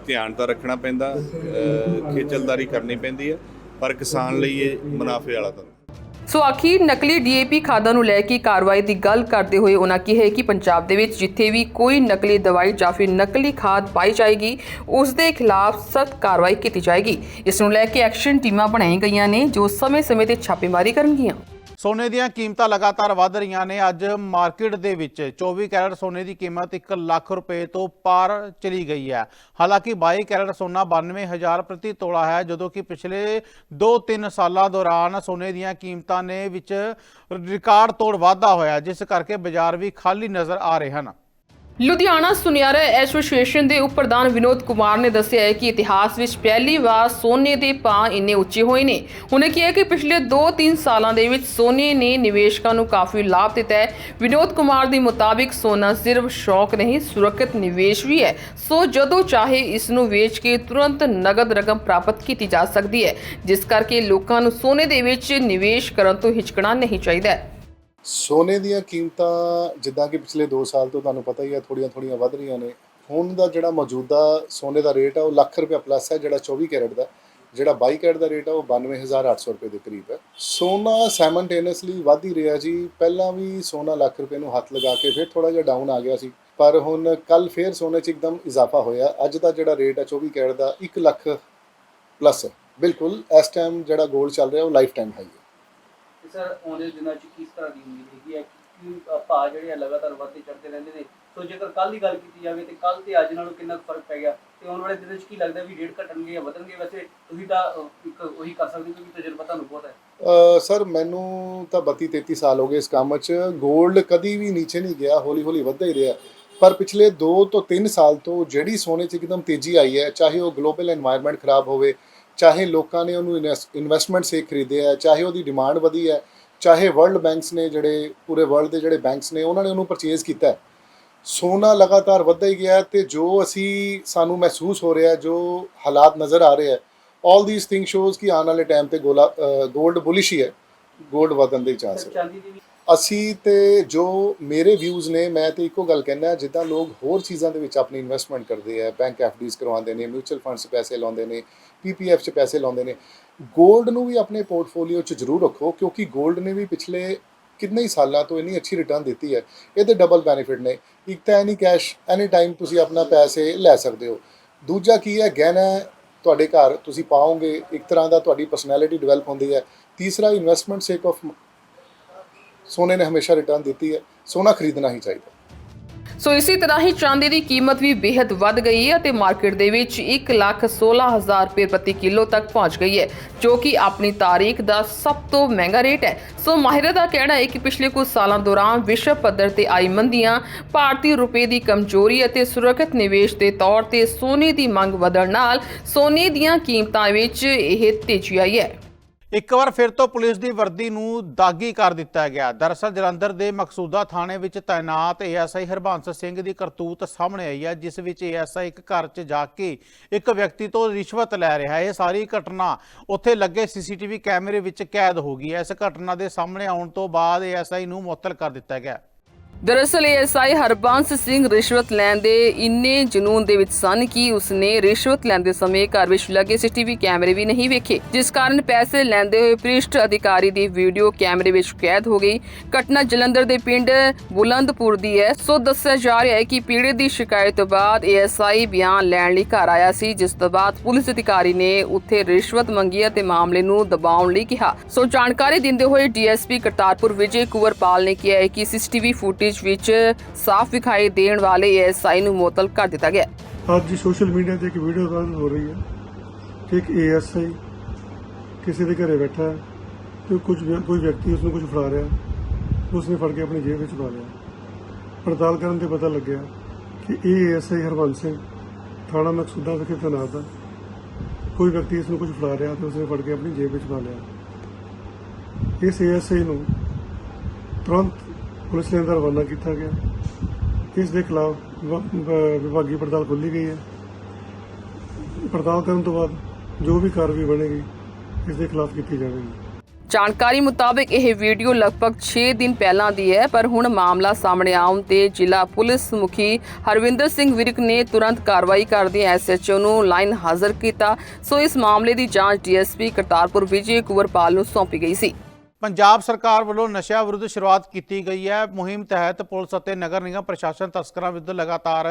ਧਿਆਨ ਤਾਂ ਰੱਖਣਾ ਪੈਂਦਾ ਖੇਚਲਦਾਰੀ ਕਰਨੀ ਪੈਂਦੀ ਹੈ, ਪਰ ਕਿਸਾਨ ਲਈ ਇਹ ਮੁਨਾਫੇ ਵਾਲਾ ਤਾਂ ਸੋ ਅਖੀਰ ਨਕਲੀ ਡੀਏਪੀ ਖਾਦਾਂ ਨੂੰ ਲੈ ਕੇ ਕਾਰਵਾਈ ਦੀ ਗੱਲ ਕਰਦੇ ਹੋਏ ਉਹਨਾਂ ਕਿਹਾ ਕਿ ਪੰਜਾਬ ਦੇ ਵਿੱਚ ਜਿੱਥੇ ਵੀ ਕੋਈ ਨਕਲੀ ਦਵਾਈ ਜਾਂ ਫਿਰ ਨਕਲੀ ਖਾਦ ਪਾਈ ਜਾਏਗੀ, ਉਸ ਦੇ ਖਿਲਾਫ ਸਖਤ ਕਾਰਵਾਈ ਕੀਤੀ ਜਾਏਗੀ। ਇਸ ਨੂੰ ਲੈ ਕੇ ਐਕਸ਼ਨ ਟੀਮਾਂ ਬਣਾਈਆਂ ਗਈਆਂ ਨੇ ਜੋ ਸਮੇਂ-ਸਮੇਂ ਤੇ ਛਾਪੇਮਾਰੀ ਕਰਨਗੀਆਂ। ਸੋਨੇ ਦੀਆਂ ਕੀਮਤਾਂ ਲਗਾਤਾਰ ਵਧ ਰਹੀਆਂ ਨੇ। ਅੱਜ ਮਾਰਕੀਟ ਦੇ ਵਿੱਚ 24 ਕੈਰਟ ਸੋਨੇ ਦੀ ਕੀਮਤ 1 ਲੱਖ ਰੁਪਏ ਤੋਂ ਪਾਰ ਚਲੀ ਗਈ ਹੈ। ਹਾਲਾਂਕਿ 22 ਕੈਰਟ ਸੋਨਾ 92000 ਪ੍ਰਤੀ ਤੋਲਾ ਹੈ, ਜਦੋਂ ਕਿ ਪਿਛਲੇ 2-3 ਸਾਲਾਂ ਦੌਰਾਨ ਸੋਨੇ ਦੀਆਂ ਕੀਮਤਾਂ ਨੇ ਵਿੱਚ ਰਿਕਾਰਡ ਤੋੜ ਵਾਧਾ ਹੋਇਆ, ਜਿਸ ਕਰਕੇ ਬਾਜ਼ਾਰ ਵੀ ਖਾਲੀ ਨਜ਼ਰ ਆ ਰਹੇ ਹਨ। ਲੁਧਿਆਣਾ ਸੁਨਿਆਰਾ ਐਸੋਸੀਏਸ਼ਨ ਦੇ ਉਪ ਪ੍ਰਧਾਨ ਵਿਨੋਦ ਕੁਮਾਰ ਨੇ ਦੱਸਿਆ ਹੈ ਕਿ ਇਤਿਹਾਸ ਵਿੱਚ ਪਹਿਲੀ ਵਾਰ ਸੋਨੇ ਦੇ ਭਾਅ ਇੰਨੇ ਉੱਚੇ ਹੋਏ ਨੇ। ਉਹਨੇ ਕਿਹਾ ਕਿ ਪਿਛਲੇ 2-3 ਸਾਲਾਂ ਦੇ ਵਿੱਚ ਸੋਨੇ ਨੇ ਨਿਵੇਸ਼ਕਾਂ ਨੂੰ ਕਾਫੀ ਲਾਭ ਦਿੱਤਾ ਹੈ। ਵਿਨੋਦ ਕੁਮਾਰ ਦੇ ਮੁਤਾਬਿਕ ਸੋਨਾ ਸਿਰਫ ਸ਼ੌਕ ਨਹੀਂ, ਸੁਰੱਖਿਅਤ ਨਿਵੇਸ਼ ਵੀ ਹੈ। ਸੋ ਜਦੋਂ ਚਾਹੇ ਇਸ ਨੂੰ ਵੇਚ ਕੇ ਤੁਰੰਤ ਨਗਦ ਰਕਮ ਪ੍ਰਾਪਤ ਕੀਤੀ ਜਾ ਸਕਦੀ ਹੈ, ਜਿਸ ਕਰਕੇ ਲੋਕਾਂ ਨੂੰ ਸੋਨੇ ਦੇ ਵਿੱਚ ਨਿਵੇਸ਼ ਕਰਨ ਤੋਂ ਹਿਚਕਣਾ ਨਹੀਂ ਚਾਹੀਦਾ ਹੈ। ਸੋਨੇ ਦੀਆਂ ਕੀਮਤਾਂ ਜਿੱਦਾਂ ਕਿ ਪਿਛਲੇ 2 ਸਾਲ ਤੋਂ ਤੁਹਾਨੂੰ ਪਤਾ ਹੀ ਹੈ ਥੋੜੀਆਂ ਥੋੜੀਆਂ ਵੱਧ ਰਹੀਆਂ ਨੇ। ਹੁਣ ਦਾ ਜਿਹੜਾ ਮੌਜੂਦਾ ਸੋਨੇ ਦਾ ਰੇਟ ਆ, ਉਹ ਲੱਖ ਰੁਪਏ ਪਲੱਸ ਹੈ, ਜਿਹੜਾ 24 ਕੈਰਟ ਦਾ। ਜਿਹੜਾ 22 ਕੈਰਟ ਦਾ ਰੇਟ ਆ, ਉਹ 92800 ਰੁਪਏ ਦੇ ਕਰੀਬ ਹੈ। ਸੋਨਾ ਸਾਈਮਲਟੇਨੀਅਸਲੀ ਵਧ ਹੀ ਰਿਹਾ ਜੀ। ਪਹਿਲਾਂ ਵੀ ਸੋਨਾ ਲੱਖ ਰੁਪਏ ਨੂੰ ਹੱਥ ਲਗਾ ਕੇ ਫਿਰ ਥੋੜਾ ਜਿਹਾ ਡਾਊਨ ਆ ਗਿਆ ਸੀ। ਪਰ ਹੁਣ ਕੱਲ ਫੇਰ ਸੋਨੇ 'ਚ ਇੱਕਦਮ ਇਜ਼ਾਫਾ ਹੋਇਆ। ਅੱਜ ਦਾ ਜਿਹੜਾ ਰੇਟ ਆ 24 ਕੈਰਟ ਦਾ 1 ਲੱਖ ਪਲੱਸ ਹੈ। ਬਿਲਕੁਲ ਇਸ ਟਾਈਮ ਜਿਹੜਾ 골ਡ ਚੱਲ ਰਿਹਾ, ਉਹ ਲਾਈਫ ਟਾਈਮ ਹਾਈ ਹੈ। ਸਰ ਆਉਂਦੇ ਦਿਨਾਂ 'ਚ ਕਿਸ ਤਰ੍ਹਾਂ ਦੀ ਉਮੀਦ ਹੈ? ਕਿ ਭਾਅ ਜਿਹੜੇ ਆ ਲਗਾਤਾਰ ਵੱਧਦੇ ਚੜਦੇ ਰਹਿੰਦੇ ਨੇ। ਸੋ ਜੇਕਰ ਕੱਲ ਦੀ ਗੱਲ ਕੀਤੀ ਜਾਵੇ ਤੇ ਕੱਲ ਤੇ ਅੱਜ ਨਾਲੋਂ ਕਿੰਨਾ ਫ਼ਰਕ ਪੈ ਗਿਆ? ਤੇ ਆਉਣ ਵਾਲੇ ਦਿਨਾਂ 'ਚ ਕੀ ਲੱਗਦਾ ਵੀ ਰੇਟ ਘਟਣਗੇ ਜਾਂ ਵਧਣਗੇ? ਵੈਸੇ ਤੁਸੀਂ ਤਾਂ ਇੱਕ ਉਹੀ ਕਰ ਸਕਦੇ ਹੋ ਕਿ ਤਜਰਬਾ ਤੁਹਾਨੂੰ ਬਹੁਤ ਹੈ। ਸਰ, ਮੈਨੂੰ ਤਾਂ 32 33 ਸਾਲ ਹੋ ਗਏ ਇਸ ਕੰਮ 'ਚ। 골ਡ ਕਦੀ ਵੀ ਨੀਚੇ ਨਹੀਂ ਗਿਆ ਹੌਲੀ ਹੌਲੀ ਵੱਧਦਾ ਹੀ ਰਿਹਾ। ਪਰ ਪਿਛਲੇ 2 ਤੋਂ 3 ਸਾਲ ਤੋਂ ਜਿਹੜੀ ਸੋਨੇ 'ਚ ਇੱਕਦਮ ਤੇਜ਼ੀ ਆਈ ਹੈ, ਚਾਹੇ ਉਹ ਗਲੋਬਲ এনवायरमेंट ਖਰਾਬ ਹੋਵੇ ਚਾਹੇ ਲੋਕਾਂ ਨੇ ਉਹਨੂੰ ਇਨਵੈਸਟਮੈਂਟ ਸੇ ਖਰੀਦਿਆ ਹੈ ਚਾਹੇ ਉਹਦੀ ਡਿਮਾਂਡ ਵਧੀ ਹੈ ਚਾਹੇ ਵਰਲਡ ਬੈਂਕਸ ਨੇ ਜਿਹੜੇ, ਪੂਰੇ ਵਰਲਡ ਦੇ ਜਿਹੜੇ ਬੈਂਕਸ ਨੇ, ਉਹਨਾਂ ਨੇ ਉਹਨੂੰ ਪਰਚੇਜ਼ ਕੀਤਾ ਹੈ। ਸੋਨਾ ਲਗਾਤਾਰ ਵੱਧਦਾ ਹੀ ਗਿਆ ਹੈ ਤੇ ਜੋ ਅਸੀਂ, ਸਾਨੂੰ ਮਹਿਸੂਸ ਹੋ ਰਿਹਾ, ਜੋ ਹਾਲਾਤ ਨਜ਼ਰ ਆ ਰਹੇ ਹੈ ਆਲ ਥੀਸ ਥਿੰਗ ਸ਼ੋਜ਼ ਕਿ ਆਉਣ ਵਾਲੇ ਟਾਈਮ ਤੇ ਗੋਲਾ 골ਡ ਬੁਲਿਸ਼ ਹੀ ਹੈ। ਗੋਲਡ ਵਧਣ ਦੇ ਚਾਂਸ ਹੈ ਅਸੀਂ ਤੇ ਜੋ ਮੇਰੇ ਵਿਊਜ਼ ਨੇ, ਮੈਂ ਤੇ ਇੱਕੋ ਗੱਲ ਕਹਿੰਦਾ, ਜਿੱਦਾਂ ਲੋਕ ਹੋਰ ਚੀਜ਼ਾਂ ਦੇ ਵਿੱਚ ਆਪਣੀ ਇਨਵੈਸਟਮੈਂਟ ਕਰਦੇ ਆ ਬੈਂਕ ਐਫਡੀਜ਼ ਕਰਵਾਉਂਦੇ ਨੇ ਮਿਊਚੁਅਲ ਫੰਡਸ 'ਚ ਪੈਸੇ ਲਾਉਂਦੇ ਨੇ ਪੀਪੀਐਫ 'ਚ ਪੈਸੇ ਲਾਉਂਦੇ ਨੇ 골ਡ ਨੂੰ ਵੀ ਆਪਣੇ ਪੋਰਟਫੋਲੀਓ 'ਚ ਜ਼ਰੂਰ ਰੱਖੋ, ਕਿਉਂਕਿ 골ਡ ਨੇ ਵੀ ਪਿਛਲੇ ਕਿੰਨੇ ਹੀ ਸਾਲਾਂ ਤੋਂ ਇੰਨੀ ਅੱਛੀ ਰਿਟਰਨ ਦਿੱਤੀ ਹੈ। ਇਹਦੇ ਡਬਲ ਬੈਨੀਫਿਟ ਨੇ। ਇੱਕ ਤਾਂ ਐਨੀ ਕੈਸ਼ ਐਨੀ ਟਾਈਮ ਤੁਸੀਂ ਆਪਣਾ ਪੈਸੇ ਲੈ ਸਕਦੇ ਹੋ। ਦੂਜਾ ਕੀ ਹੈ, ਗਹਿਣਾ ਤੁਹਾਡੇ ਘਰ ਤੁਸੀਂ ਪਾਓਗੇ, ਇੱਕ ਤਰ੍ਹਾਂ ਦਾ ਤੁਹਾਡੀ ਪਰਸਨੈਲਿਟੀ ਡਿਵੈਲਪ ਹੁੰਦੀ ਹੈ। ਤੀਸਰਾ ਇਨਵੈਸਟਮੈਂਟ ਸੇਕ ਆਫ ਸੋਨੇ ਨੇ ਹਮੇਸ਼ਾ ਰਿਟਰਨ ਦਿੱਤੀ ਹੈ, ਸੋਨਾ ਖਰੀਦਣਾ ਹੀ ਚਾਹੀਦਾ। ਸੋ ਇਸੇ ਤਰ੍ਹਾਂ ਹੀ ਚਾਂਦੀ ਦੀ ਕੀਮਤ ਵੀ ਬੇहद ਵੱਧ ਗਈ ਹੈ ਅਤੇ ਮਾਰਕੀਟ ਦੇ ਵਿੱਚ 1 ਲੱਖ 16000 ਰੁਪਏ ਪ੍ਰਤੀ ਕਿਲੋ ਤੱਕ ਪਹੁੰਚ ਗਈ ਹੈ, ਜੋ ਕਿ ਆਪਣੀ ਤਾਰੀਖ ਦਾ ਸਭ ਤੋਂ ਮਹਿੰਗਾ ਰੇਟ ਹੈ। ਸੋ ਮਾਹਿਰਾਂ ਦਾ ਕਹਿਣਾ ਹੈ ਕਿ ਪਿਛਲੇ ਕੁਝ ਸਾਲਾਂ ਦੌਰਾਨ ਵਿਸ਼ਵ ਪੱਧਰ ਤੇ ਆਈ ਮੰਦੀਆਂ, ਭਾਰਤੀ ਰੁਪਏ ਦੀ ਕਮਜ਼ੋਰੀ ਅਤੇ ਸੁਰੱਖਿਅਤ ਨਿਵੇਸ਼ ਦੇ ਤੌਰ ਤੇ ਸੋਨੇ ਦੀ ਮੰਗ ਵਧਣ ਨਾਲ ਸੋਨੇ ਦੀਆਂ ਕੀਮਤਾਂ ਵਿੱਚ ਇਹ ਤੇਜ਼ੀ ਆਈ ਹੈ। ਇੱਕ ਵਾਰ ਫਿਰ ਤੋਂ ਪੁਲਿਸ ਦੀ ਵਰਦੀ ਨੂੰ ਦਾਗੀ ਕਰ ਦਿੱਤਾ ਗਿਆ। ਦਰਅਸਲ ਜਲੰਧਰ ਦੇ ਮਕਸੂਦਾ ਥਾਣੇ ਵਿੱਚ ਤਾਇਨਾਤ ਏਐਸਆਈ ਹਰਬੰਸ ਸਿੰਘ ਦੀ ਕਰਤੂਤ ਸਾਹਮਣੇ ਆਈ ਹੈ, ਜਿਸ ਵਿੱਚ ਏਐਸਆਈ ਇੱਕ ਘਰ 'ਚ ਜਾ ਕੇ ਇੱਕ ਵਿਅਕਤੀ ਤੋਂ ਰਿਸ਼ਵਤ ਲੈ ਰਿਹਾ ਹੈ। ਇਹ ਸਾਰੀ ਘਟਨਾ ਉੱਥੇ ਲੱਗੇ ਸੀਸੀਟੀਵੀ ਕੈਮਰੇ ਵਿੱਚ ਕੈਦ ਹੋ ਗਈ ਹੈ। ਇਸ ਘਟਨਾ ਦੇ ਸਾਹਮਣੇ ਆਉਣ ਤੋਂ ਬਾਅਦ ਏਐਸਆਈ ਨੂੰ ਮੁਅੱਤਲ ਕਰ ਦਿੱਤਾ ਗਿਆ। ਦਰਅਸਲ ਐਸਆਈ ਹਰਬੰਸ ਸਿੰਘ ਰਿਸ਼ਵਤ ਲੈਣ ਦੇ ਇੰਨੇ ਜਨੂਨ ਦੇ ਵਿੱਚ ਸਨ ਕਿ ਉਸਨੇ ਰਿਸ਼ਵਤ ਲੈਂਦੇ ਸਮੇਂ ਘਰ ਵਿੱਚ ਲੱਗੇ ਸੀਸੀਟੀਵੀ ਕੈਮਰੇ ਵੀ ਨਹੀਂ ਵੇਖੇ, ਜਿਸ ਕਾਰਨ ਪੈਸੇ ਲੈਂਦੇ ਹੋਏ ਪ੍ਰਿਸ਼ਟ ਅਧਿਕਾਰੀ ਦੀ ਵੀਡੀਓ ਕੈਮਰੇ ਵਿੱਚ ਕੈਦ ਹੋ ਗਈ। ਘਟਨਾ ਜਲੰਧਰ ਦੇ ਪਿੰਡ ਬੁਲੰਦਪੁਰ ਦੀ ਹੈ। ਸੋ ਦੱਸਿਆ ਜਾ ਰਿਹਾ ਹੈ ਕਿ ਪੀੜਤ ਦੀ ਸ਼ਿਕਾਇਤ ਤੋਂ ਬਾਅਦ ਐਸਆਈ ਬਿਆਨ ਲੈਣ ਲਈ ਘਰ ਆਇਆ ਸੀ, ਜਿਸ ਤੋਂ ਬਾਅਦ ਪੁਲਿਸ ਅਧਿਕਾਰੀ ਨੇ ਉੱਥੇ ਰਿਸ਼ਵਤ ਮੰਗੀ ਅਤੇ ਮਾਮਲੇ ਨੂੰ ਦਬਾਉਣ ਲਈ ਕਿਹਾ। ਸੋ ਜਾਣਕਾਰੀ ਦਿੰਦੇ ਹੋਏ ਡੀਐਸਪੀ ਕਰਤਾਰਪੁਰ ਵਿਜੇ ਕੁਵਰਪਾਲ ਨੇ ਕਿਹਾ ਹੈ ਕਿ ਸੀਸੀਟੀਵੀ ਫੁਟੇਜ ਵਿੱਚ ਸਾਫ਼ ਵਿਖਾਈ ਦੇਣ ਵਾਲੇ ਐਸਆਈ ਨੂੰ ਮੁਅੱਤਲ ਕਰ ਦਿੱਤਾ ਗਿਆ। ਹੈ। ਅੱਜ ਸੋਸ਼ਲ ਮੀਡੀਆ ਤੇ ਇੱਕ ਵੀਡੀਓ ਵਾਇਰਲ ਹੋ ਰਹੀ ਹੈ ਕਿ ਇੱਕ ਏਐਸਆਈ ਕਿਸੇ ਦੇ ਘਰੇ ਬੈਠਾ ਹੈ ਤੇ ਕੁਝ ਕੋਈ ਵਿਅਕਤੀ ਉਸ ਨੂੰ ਕੁਝ ਫੜਾ ਰਿਹਾ ਉਸਨੇ ਫੜ ਕੇ ਆਪਣੀ ਜੇਬ ਵਿੱਚ ਪਾ ਲਿਆ। ਪੜਤਾਲ ਕਰਨ ਤੇ ਪਤਾ ਲੱਗਿਆ ਕਿ ਇਹ ਏਐਸਆਈ ਹਰਬੰਸ ਸਿੰਘ ਥਾਣਾ ਮਕਸੂਦਾ ਵਿਖੇ ਤੈਨਾਤ ਹੈ। ਕੋਈ ਵਿਅਕਤੀ ਇਸ ਨੂੰ ਕੁਝ ਫੜਾ ਰਿਹਾ ਤੇ ਉਸਨੇ ਫੜ ਕੇ ਆਪਣੀ ਜੇਬ ਵਿੱਚ ਪਾ ਲਿਆ। ਇਸ ਏਐਸਆਈ ਨੂੰ ਤੁਰੰਤ ਪੁਲਿਸ ਦੇ ਅੰਦਰ ਰਵਾਨਾ ਕੀਤਾ ਗਿਆ। ਇਸ ਦੇ ਖਿਲਾਫ ਵਿਭਾਗੀ ਪੜਤਾਲ ਖੋਲ੍ਹੀ ਗਈ ਹੈ। ਪੜਤਾਲ ਕਰਨ ਤੋਂ ਬਾਅਦ ਜੋ ਵੀ ਕਾਰਵਾਈ ਬਣੇਗੀ, ਇਸ ਦੇ ਖਿਲਾਫ ਕੀਤੀ ਜਾਵੇਗੀ। ਜਾਣਕਾਰੀ ਮੁਤਾਬਕ ਇਹ ਵੀਡੀਓ ਲਗਭਗ 6 ਦਿਨ ਪਹਿਲਾਂ ਦੀ ਹੈ, ਪਰ ਹੁਣ ਮਾਮਲਾ ਸਾਹਮਣੇ ਆਉਣ ਤੇ ਜ਼ਿਲ੍ਹਾ ਪੁਲਿਸ ਮੁਖੀ ਹਰਵਿੰਦਰ ਸਿੰਘ ਵਿਰਕ ਨੇ ਤੁਰੰਤ ਕਾਰਵਾਈ ਕਰਦਿਆਂ ਐਸਐਚਓ ਨੂੰ ਲਾਈਨ ਹਾਜ਼ਰ ਕੀਤਾ। ਸੋ ਇਸ ਮਾਮਲੇ ਦੀ ਜਾਂਚ ਡੀਐਸਪੀ ਕਰਤਾਰਪੁਰ ਵਿਜੇ ਕੁਵਰਪਾਲ ਨੂੰ ਸੌਂਪੀ ਗਈ ਸੀ। ਪੰਜਾਬ ਸਰਕਾਰ ਵੱਲੋਂ ਨਸ਼ਿਆਂ ਵਿਰੁੱਧ ਸ਼ੁਰੂਆਤ ਕੀਤੀ ਗਈ ਹੈ। ਮੁਹਿੰਮ ਤਹਿਤ ਪੁਲਿਸ ਅਤੇ ਨਗਰ ਨਿਗਮ ਪ੍ਰਸ਼ਾਸਨ ਤਸਕਰਾਂ ਵਿਰੁੱਧ ਲਗਾਤਾਰ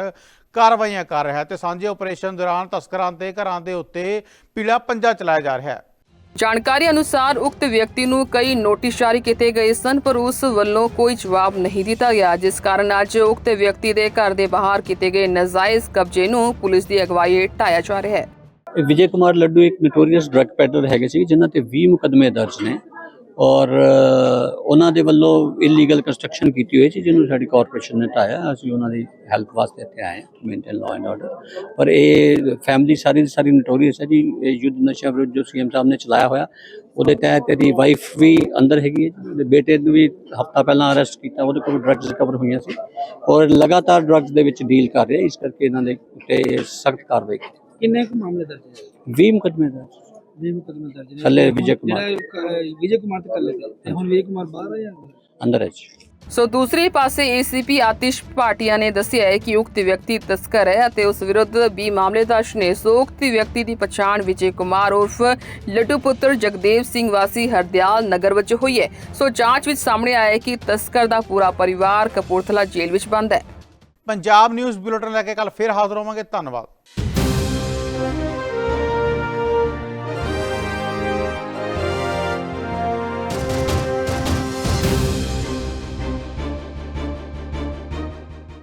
ਕਾਰਵਾਈਆਂ ਕਰ ਰਿਹਾ ਹੈ ਤੇ ਸਾਂਝੇ ਆਪਰੇਸ਼ਨ ਦੌਰਾਨ ਤਸਕਰਾਂ ਤੇ ਘਰਾਂ ਦੇ ਉੱਤੇ ਪੀਲਾ ਪੰਜਾ ਚਲਾਇਆ ਜਾ ਰਿਹਾ ਹੈ। ਜਾਣਕਾਰੀ ਅਨੁਸਾਰ ਉਕਤ ਵਿਅਕਤੀ ਨੂੰ ਕਈ ਨੋਟਿਸ ਜਾਰੀ ਕੀਤੇ ਗਏ ਸਨ ਪਰ ਉਸ ਵੱਲੋਂ ਕੋਈ ਜਵਾਬ ਨਹੀਂ ਦਿੱਤਾ ਗਿਆ ਜਿਸ ਕਾਰਨ ਅੱਜ ਉਕਤ ਵਿਅਕਤੀ ਦੇ ਘਰ ਦੇ ਬਾਹਰ ਕੀਤੇ ਗਏ ਨਾਜਾਇਜ਼ ਕਬਜ਼ੇ ਨੂੰ ਪੁਲਿਸ ਦੀ ਅਗਵਾਈ ਹੇਠ ਢਾਇਆ ਜਾ ਰਿਹਾ ਹੈ। ਵਿਜੇ ਕੁਮਾਰ ਲੱਡੂ ਇੱਕ ਨੋਟੋਰੀਅਸ ਡਰੱਗ ਪੈਡਲਰ ਹੈਗੇ ਸੀ ਜਿਨ੍ਹਾਂ ਤੇ 20 ਮੁਕਦਮੇ ਦਰਜ ਨੇ। ਔਰ ਉਹਨਾਂ ਦੇ ਵੱਲੋਂ ਇਲੀਗਲ ਕੰਸਟਰਕਸ਼ਨ ਕੀਤੀ ਹੋਈ ਸੀ ਜਿਹਨੂੰ ਸਾਡੀ ਕਾਰਪੋਰੇਸ਼ਨ ਨੇ ਢਾਇਆ ਅਸੀਂ ਉਹਨਾਂ ਦੀ ਹੈਲਪ ਵਾਸਤੇ ਇੱਥੇ ਆਏ ਹਾਂ ਮੇਨਟੇਨ ਲਾਅ ਐਂਡ ਆਰਡਰ ਪਰ ਇਹ ਫੈਮਿਲੀ ਸਾਰੀ ਦੀ ਸਾਰੀ ਨੋਟੋਰੀਅਸ ਹੈ ਜੀ। ਇਹ ਯੁੱਧ ਨਸ਼ਾ ਵਿਰੁੱਧ ਜੋ ਸੀਐਮ ਸਾਹਿਬ ਨੇ ਚਲਾਇਆ ਹੋਇਆ ਉਹਦੇ ਤਹਿਤ ਇਹਦੀ ਵਾਈਫ ਵੀ ਅੰਦਰ ਹੈਗੀ ਹੈ ਉਹਦੇ ਬੇਟੇ ਨੂੰ ਵੀ ਹਫਤਾ ਪਹਿਲਾਂ ਅਰੈਸਟ ਕੀਤਾ ਉਹਦੇ ਕੋਲ ਡਰੱਗਸ ਰਿਕਵਰ ਹੋਈਆਂ ਸੀ। ਔਰ ਲਗਾਤਾਰ ਡਰੱਗਸ ਦੇ ਵਿੱਚ ਡੀਲ ਕਰ ਰਿਹਾ ਇਸ ਕਰਕੇ ਇਹਨਾਂ ਦੇ ਉੱਤੇ ਸਖਤ ਕਾਰਵਾਈ ਕੀਤੀ। ਕਿੰਨੇ ਕੁ ਮਾਮਲੇ ਦਰਜ ਹੈ 20 ਮੁਕਦਮੇ ਦਰਜ। ਵੀ ਮੁਕਦਮੇ ਦਰਜ ਨੇ। ਥੱਲੇ ਵਿਜੇ ਕੁਮਾਰ। ਜਿਹੜਾ ਵਿਜੇ ਕੁਮਾਰ ਤੇ ਕਰ ਲਿਆ ਤੇ ਹੁਣ ਵਿਜੇ ਕੁਮਾਰ ਬਾਹਰ ਹੈ ਜਾਂ ਅੰਦਰ? ਹੈ ਜੀ। ਸੋ ਦੂਸਰੇ ਪਾਸੇ ਏਸੀਪੀ ਆਤਿਸ਼ ਭਾਟੀਆ ਨੇ ਦੱਸਿਆ ਹੈ ਕਿ ਉਕਤ ਵਿਅਕਤੀ ਤਸਕਰ ਹੈ ਅਤੇ ਉਸ ਵਿਰੁੱਧ ਵੀ ਮਾਮਲੇ ਦਰਜ ਨੇ। ਸੋ ਉਕਤ ਵਿਅਕਤੀ ਦੀ ਪਛਾਣ ਵਿਜੇ ਕੁਮਾਰ ਉਰਫ ਲੱਡੂ ਪੁੱਤਰ ਜਗਦੇਵ ਸਿੰਘ ਵਾਸੀ ਹਰਦਿਆਲ ਨਗਰ ਵਿੱਚ ਹੋਈ ਹੈ। ਸੋ ਜਾਂਚ ਵਿੱਚ ਸਾਹਮਣੇ ਆਇਆ ਹੈ ਕਿ ਤਸਕਰ ਦਾ ਪੂਰਾ ਪਰਿਵਾਰ ਕਪੂਰਥਲਾ ਜੇਲ੍ਹ ਵਿੱਚ ਬੰਦ ਹੈ। ਪੰਜਾਬ ਨਿਊਜ਼ ਬੁਲੇਟਿਨ ਲੈ ਕੇ ਕੱਲ ਫਿਰ ਹਾਜ਼ਰ ਹੋਵਾਂਗੇ। ਧੰਨਵਾਦ।